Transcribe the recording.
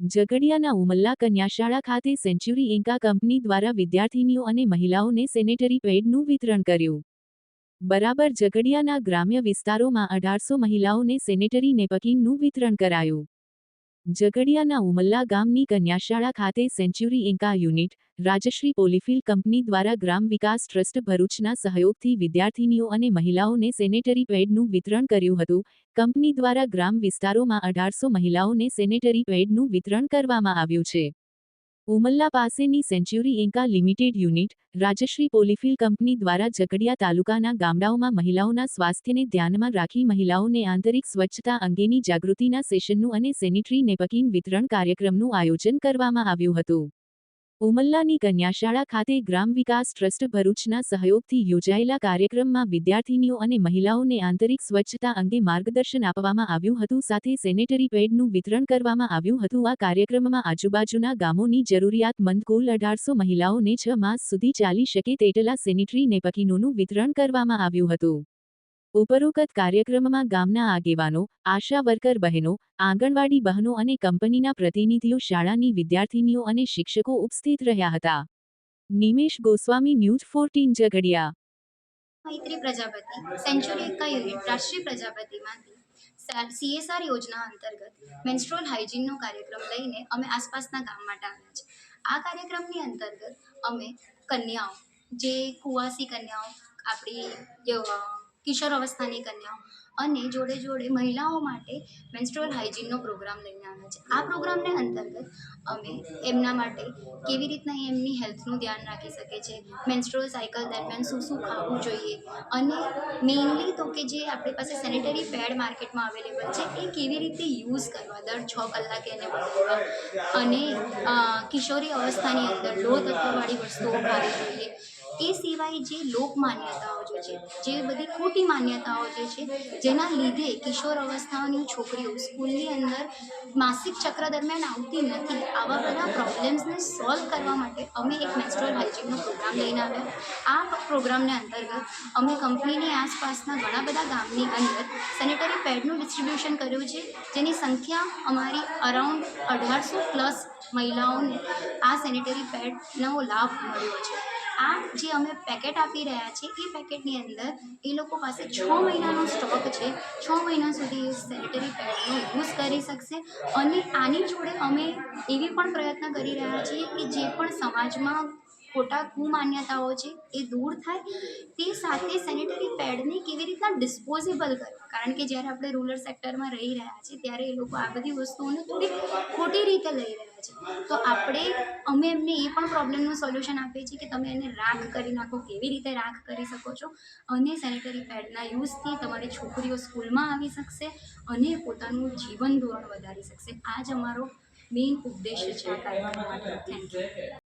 ઝઘડિયાના ઉમલ્લા કન્યાશાળા ખાતે Century ઇન્કા company દ્વારા વિદ્યાર્થીનીઓ અને મહિલાઓને સેનેટરી પેડનું વિતરણ કર્યું. બરાબર ઝઘડિયાના ગ્રામ્ય વિસ્તારોમાં અઢારસો મહિલાઓને સેનેટરી નેપકીનનું વિતરણ કરાયું. ઝઘડિયાના ઉમલ્લા ગામની કન્યાશાળા ખાતે Century Enka unit, Rajshree Polyfil company દ્વારા ગ્રામ વિકાસ ટ્રસ્ટ ભરૂચના સહયોગથી વિદ્યાર્થીનીઓ અને મહિલાઓને સેનેટરી પેડનું વિતરણ કર્યું હતું. કંપની દ્વારા ગ્રામ વિસ્તારોમાં અઢારસો મહિલાઓને સેનેટરી પેડનું વિતરણ કરવામાં આવ્યું છે. ઉમલ્લા પાસેની Century Enka limited unit, Rajshree Polyfil company દ્વારા ઝઘડિયા તાલુકાના ગામડાઓમાં મહિલાઓના સ્વાસ્થ્યને ધ્યાનમાં રાખી મહિલાઓને આંતરિક સ્વચ્છતા અંગેની જાગૃતિના સેશનનું અને સેનિટરી નેપકીન વિતરણ કાર્યક્રમનું આયોજન કરવામાં આવ્યું હતું. ઉમલ્લાની કન્યાશાળા ખાતે ગ્રામ વિકાસ ટ્રસ્ટ ભરૂચના સહયોગથી યોજાયેલા કાર્યક્રમમાં વિદ્યાર્થીનીઓ અને મહિલાઓને આંતરિક સ્વચ્છતા અંગે માર્ગદર્શન આપવામાં આવ્યું હતું. સાથે સેનેટરી પેડનું વિતરણ કરવામાં આવ્યું હતું. આ કાર્યક્રમમાં આજુબાજુના ગામોની જરૂરિયાતમંદ કુલ અઢારસો મહિલાઓને છ માસ સુધી ચાલી શકે તેટલા સેનેટરી નેપકીનોનું વિતરણ કરવામાં આવ્યું હતું. ઉપરોક્ત કાર્યક્રમમાં ગામના આગેવાનો, આશા વર્કર બહેનો, આંગણવાડી બહેનો અને કંપનીના પ્રતિનિધિઓ, શાળાની વિદ્યાર્થીનીઓ અને શિક્ષકો ઉપસ્થિત રહ્યા હતા. Nimesh Goswami, news fourteen, Jhagadia. Maitri Prajapati, Century Enka unit, રાષ્ટ્રીય પ્રજાપતિમાંથી સીએસઆર યોજના અંતર્ગત મેન્સ્ટ્રોલ હાઇજીનનો કાર્યક્રમ લઈને અમે આસપાસના ગામ માટે આવ્યા છે. આ કાર્યક્રમની અંતર્ગત અમે કન્યાઓ, જે કુવાસી કન્યાઓ, આપણી કિશોર અવસ્થાની કન્યાઓ અને જોડે જોડે મહિલાઓ માટે મેન્સ્ટ્રોલ હાઇજીનનો પ્રોગ્રામ લઈને આવ્યા છે. આ પ્રોગ્રામને અંતર્ગત અમે એમના માટે કેવી રીતના એમની હેલ્થનું ધ્યાન રાખી શકે છે મેન્સ્ટ્રોલ સાયકલ દરમિયાન શું શું ખાવું જોઈએ? અને મેઇનલી તો કે જે આપણી પાસે સેનિટરી પેડ માર્કેટમાં અવેલેબલ છે, એ કેવી રીતે યુઝ કરવા? દર છ કલાકે એને બદલવા અને કિશોરી અવસ્થાની અંદર લો તત્વવાળી વસ્તુઓ ખાવી જોઈએ. એ સિવાય જે લોક માન્યતાઓ જે છે, જે બધી ખોટી માન્યતાઓ જે છે, જેના લીધે કિશોર અવસ્થાની છોકરીઓ સ્કૂલની અંદર માસિક ચક્ર દરમિયાન આવતી નથી, આવા બધા પ્રોબ્લેમ્સને સોલ્વ કરવા માટે અમે એક મેસ્ટ્રલ હાઇજીનનો પ્રોગ્રામ લઈને આવ્યા. આ પ્રોગ્રામને અંતર્ગત અમે કંપનીની આસપાસના ઘણા બધા ગામની અંદર સેનેટરી પેડનું ડિસ્ટ્રીબ્યુશન કર્યું છે, જેની સંખ્યા અમારી અરાઉન્ડ અઢારસો પ્લસ મહિલાઓને આ સેનેટરી પેડનો લાભ મળ્યો છે. આ જે અમે પેકેટ આપી રહ્યા છીએ, એ પેકેટની અંદર એ લોકો પાસે છ મહિનાનો સ્ટોક છે. છ મહિના સુધી એ સેનેટરી પેડનો યુઝ કરી શકશે. અને આની જોડે અમે એવી પણ પ્રયત્ન કરી રહ્યા છીએ કે જે પણ સમાજમાં ખોટા કુમાન્યતાઓ છે, એ દૂર થાય, તે સાથે સેનેટરી પેડને કેવી રીતના ડિસ્પોઝેબલ કરવા? કારણ કે જ્યારે આપણે રૂરલ સેક્ટરમાં રહી રહ્યા છીએ, ત્યારે એ લોકો આ બધી વસ્તુઓને થોડી ખોટી રીતે લઈ રહ્યા છે. તો આપણે, અમે એમને એ પણ પ્રોબ્લેમનું સોલ્યુશન આપીએ છીએ કે તમે એને રાખ કરી નાખો, કેવી રીતે રાખ કરી શકો છો? અને સેનેટરી પેડના યુઝથી તમારી છોકરીઓ સ્કૂલમાં આવી શકશે અને પોતાનું જીવન ધોરણ વધારી શકશે. આ જ અમારો મેઇન ઉદ્દેશ્ય છે આ કાર્યક્રમ માટે થેન્ક યુ